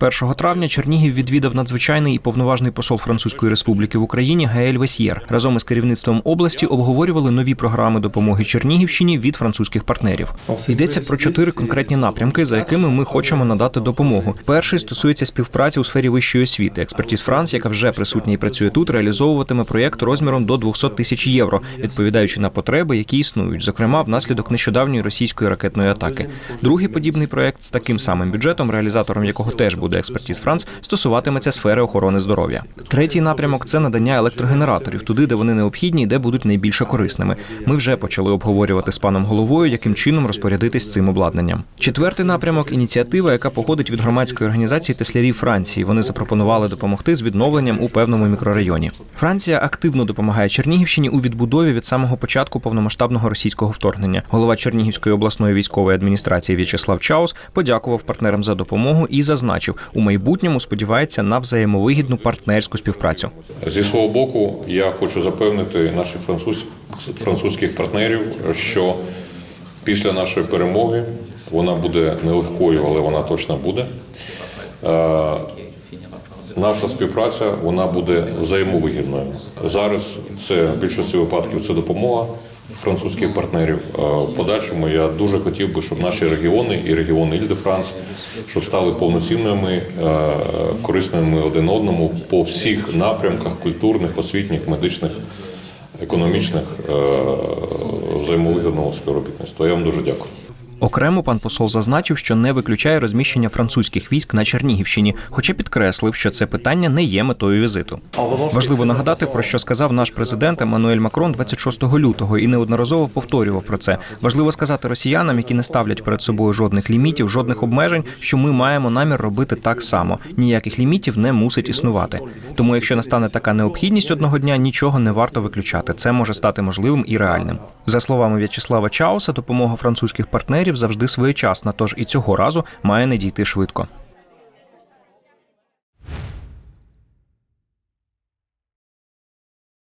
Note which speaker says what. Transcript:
Speaker 1: 1 травня Чернігів відвідав надзвичайний і повноважний посол Французької республіки в Україні Гаель Весьєр. Разом із керівництвом області обговорювали нові програми допомоги Чернігівщині від французьких партнерів. Йдеться про чотири конкретні напрямки, за якими ми хочемо надати допомогу. Перший стосується співпраці у сфері вищої освіти. Експертіз Франс, яка вже присутня і працює тут, реалізовуватиме проєкт розміром до 200 тисяч євро, відповідаючи на потреби, які існують, зокрема внаслідок нещодавньої російської ракетної атаки. Другий подібний проєкт з таким самим бюджетом, реалізатором якого теж буде експертіз Франс, стосуватиметься сфери охорони здоров'я. Третій напрямок це надання електрогенераторів туди, де вони необхідні і де будуть найбільше корисними. Ми вже почали обговорювати з паном головою, яким чином розпорядитись цим обладнанням. Четвертий напрямок ініціатива, яка походить від громадської організації теслярів Франції. Вони запропонували допомогти з відновленням у певному мікрорайоні. Франція активно допомагає Чернігівщині у відбудові від самого початку повномасштабного російського вторгнення. Голова Чернігівської обласної військової адміністрації В'ячеслав Чаус подякував партнерам за допомогу і зазначив, у майбутньому сподівається на взаємовигідну партнерську співпрацю.
Speaker 2: Зі свого боку, я хочу запевнити наших француз, французьких партнерів, що після нашої перемоги вона буде нелегкою, але вона точно буде. Наша співпраця вона буде взаємовигідною. Зараз це в більшості випадків це допомога французьких партнерів. Е, В подальшому я дуже хотів би, щоб наші регіони і регіони Іль де Франс щоб стали повноцінними, е, корисними один одному по всіх напрямках культурних, освітніх, медичних, економічних е, взаємовигідного співробітництва. Я вам дуже дякую.
Speaker 1: Окремо пан посол зазначив, що не виключає розміщення французьких військ на Чернігівщині, хоча підкреслив, що це питання не є метою візиту. Важливо нагадати, про що сказав наш президент Еммануель Макрон 26 лютого і неодноразово повторював про це. Важливо сказати росіянам, які не ставлять перед собою жодних лімітів, жодних обмежень, що ми маємо намір робити так само. Ніяких лімітів не мусить існувати. Тому, якщо настане така необхідність одного дня, нічого не варто виключати. Це може стати можливим і реальним. За словами В'ячеслава Чауса, допомога французьких партнерів завжди своєчасна, тож і цього разу має не дійти швидко.